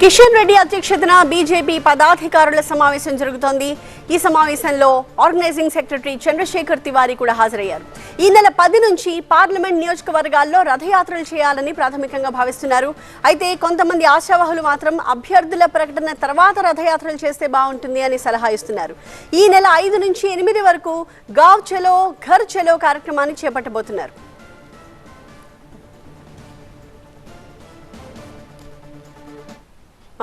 కిషన్ రెడ్డి అధ్యక్షతన బీజేపీ పదాధికారుల సమావేశం జరుగుతోంది. ఈ సమావేశంలో ఆర్గనైజింగ్ సెక్రటరీ చంద్రశేఖర్ తివారీ కూడా హాజరయ్యారు. ఈ నెల పది నుంచి పార్లమెంట్ నియోజకవర్గాల్లో రథయాత్రలు చేయాలని ప్రాథమికంగా భావిస్తున్నారు. అయితే కొంతమంది ఆశావహులు మాత్రం అభ్యర్థుల ప్రకటన తర్వాత రథయాత్రలు చేస్తే బాగుంటుంది అని సలహా ఇస్తున్నారు. ఈ నెల ఐదు నుంచి ఎనిమిది వరకు గావ్ చలో ఘర్ చలో కార్యక్రమాన్ని చేపట్టబోతున్నారు.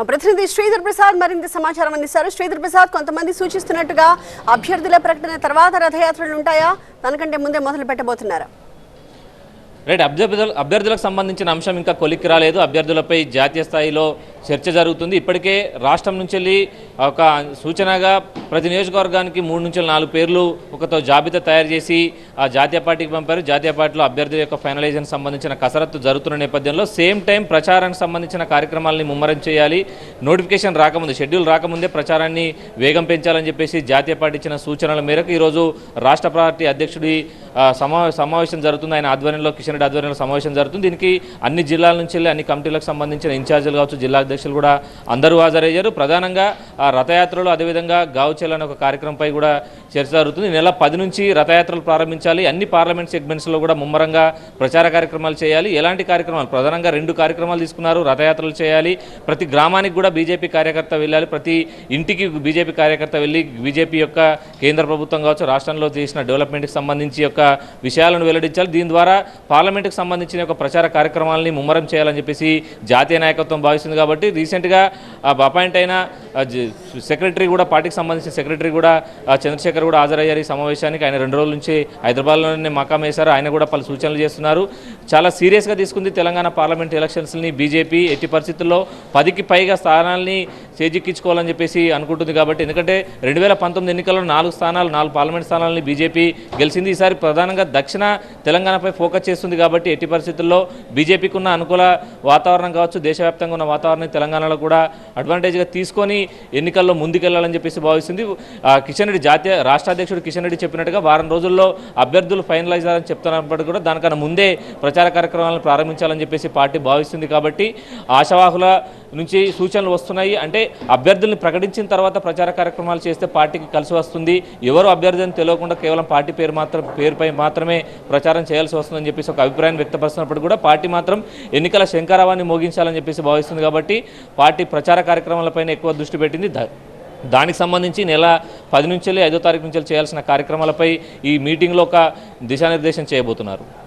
ప్రతినిధి శ్రీధర్ ప్రసాద్ మరింత సమాచారం అందిస్తారు. శ్రీధర్ ప్రసాద్ కొంతమంది సూచిస్తున్నట్టుగా అభ్యర్థుల ప్రకటన తర్వాత రథయాత్రలు ఉంటాయా? దానికంటే ముందే మొదలు పెట్టబోతున్నారా? రైట్ అభ్యర్థుల అభ్యర్థులకు సంబంధించిన అంశం ఇంకా కొలిక్కి రాలేదు. అభ్యర్థులపై జాతీయ స్థాయిలో చర్చ జరుగుతుంది. ఇప్పటికే రాష్ట్రం నుంచి వెళ్ళి ఒక సూచనగా ప్రతి నియోజకవర్గానికి మూడు నుంచి నాలుగు పేర్లు ఒకతో జాబితా తయారు చేసి ఆ జాతీయ పార్టీకి పంపారు. జాతీయ పార్టీలో అభ్యర్థుల యొక్క ఫైనలైజేషన్ సంబంధించిన కసరత్తు జరుగుతున్న నేపథ్యంలో సేమ్ టైం ప్రచారానికి సంబంధించిన కార్యక్రమాలని ముమ్మరం చేయాలి. నోటిఫికేషన్ రాకముందు షెడ్యూల్ రాకముందే ప్రచారాన్ని వేగం పెంచాలని చెప్పేసి జాతీయ పార్టీ ఇచ్చిన సూచనల మేరకు ఈరోజు రాష్ట్ర పార్టీ అధ్యక్షుడి సమా సమావేశం జరుగుతుంది. ఆయన ఆధ్వర్యంలో కిషన్ రెడ్డి ఆధ్వర్యంలో సమావేశం జరుగుతుంది. దీనికి అన్ని జిల్లాల నుంచి వెళ్ళి అన్ని కమిటీలకు సంబంధించిన ఇన్ఛార్జీలు కావచ్చు జిల్లా అధ్యక్షులు కూడా అందరూ హాజరయ్యారు. ప్రధానంగా ఆ రథయాత్రలు అదేవిధంగా గావుచెల్ అనే ఒక కార్యక్రమంపై కూడా చర్చ జరుగుతుంది. నెల పది నుంచి రథయాత్రలు ప్రారంభించాలి. అన్ని పార్లమెంట్ సెగ్మెంట్స్లో కూడా ముమ్మరంగా ప్రచార కార్యక్రమాలు చేయాలి. ఎలాంటి కార్యక్రమాలు? ప్రధానంగా రెండు కార్యక్రమాలు తీసుకున్నారు. రథయాత్రలు చేయాలి. ప్రతి గ్రామానికి కూడా బీజేపీ కార్యకర్త వెళ్ళాలి. ప్రతి ఇంటికి బీజేపీ కార్యకర్త వెళ్ళి బీజేపీ యొక్క కేంద్ర ప్రభుత్వం కావచ్చు రాష్ట్రంలో చేసిన డెవలప్మెంట్కి సంబంధించి యొక్క విషయాలను వెల్లడించాలి. దీని ద్వారా పార్లమెంట్కి సంబంధించిన యొక్క ప్రచార కార్యక్రమాలని ముమ్మరం చేయాలని చెప్పేసి జాతీయ నాయకత్వం భావిస్తుంది కాబట్టి రీసెంట్గా అపాయింట్ అయిన సెక్రటరీ కూడా పార్టీకి సంబంధించిన సెక్రటరీ కూడా చంద్రశేఖర్ కూడా హాజరయ్యారు ఈ సమావేశానికి. ఆయన రెండు రోజుల నుంచి హైదరాబాద్లోనే మకాం వేశారు ఆయన కూడా పలు సూచనలు చేస్తున్నారు. చాలా సీరియస్గా తీసుకుంది తెలంగాణ పార్లమెంట్ ఎలక్షన్స్ని. బీజేపీ ఎట్టి పరిస్థితుల్లో పదికి పైగా స్థానాల్ని చేజిక్కించుకోవాలని చెప్పేసి అనుకుంటుంది కాబట్టి ఎందుకంటే రెండు వేల పంతొమ్మిది ఎన్నికల్లో నాలుగు స్థానాలు నాలుగు పార్లమెంట్ స్థానాలని బీజేపీ గెలిచింది. ఈసారి ప్రధానంగా దక్షిణ తెలంగాణపై ఫోకస్ చేస్తుంది కాబట్టి ఎట్టి పరిస్థితుల్లో బీజేపీకి ఉన్న అనుకూల వాతావరణం కావచ్చు దేశవ్యాప్తంగా ఉన్న వాతావరణం తెలంగాణలో కూడా అడ్వాంటేజ్గా తీసుకొని ఎన్నికల్లో ముందుకెళ్ళాలని చెప్పేసి భావిస్తుంది. కిషన్ రెడ్డి జాతీయ రాష్ట్ర అధ్యక్షుడు కిషన్ రెడ్డి చెప్పినట్టుగా వారం రోజుల్లో అభ్యర్థులు ఫైనలైజ్ అని చెప్తున్నప్పటికీ కూడా దానికన్నా ముందే ప్రచార కార్యక్రమాలను ప్రారంభించాలని చెప్పేసి పార్టీ భావిస్తుంది కాబట్టి ఆశావాహుల నుంచి సూచనలు వస్తున్నాయి. అంటే అభ్యర్థుల్ని ప్రకటించిన తర్వాత ప్రచార కార్యక్రమాలు చేస్తే పార్టీకి కలిసి వస్తుంది. ఎవరు అభ్యర్థిని తెలియకుండా కేవలం పార్టీ పేరు మాత్రం పేరుపై మాత్రమే ప్రచారం చేయాల్సి వస్తుందని చెప్పేసి ఒక అభిప్రాయం వ్యక్తపరుస్తున్నప్పుడు కూడా పార్టీ మాత్రం ఎన్నికల శంకారావాన్ని మోగించాలని చెప్పేసి భావిస్తుంది కాబట్టి పార్టీ ప్రచార కార్యక్రమాలపైన ఎక్కువ దృష్టి పెట్టింది. దా- దానికి సంబంధించి నెల పది నుంచి వెళ్ళి ఐదో తారీఖు నుంచి చేయాల్సిన కార్యక్రమాలపై ఈ మీటింగ్లో ఒక దిశానిర్దేశం చేయబోతున్నారు.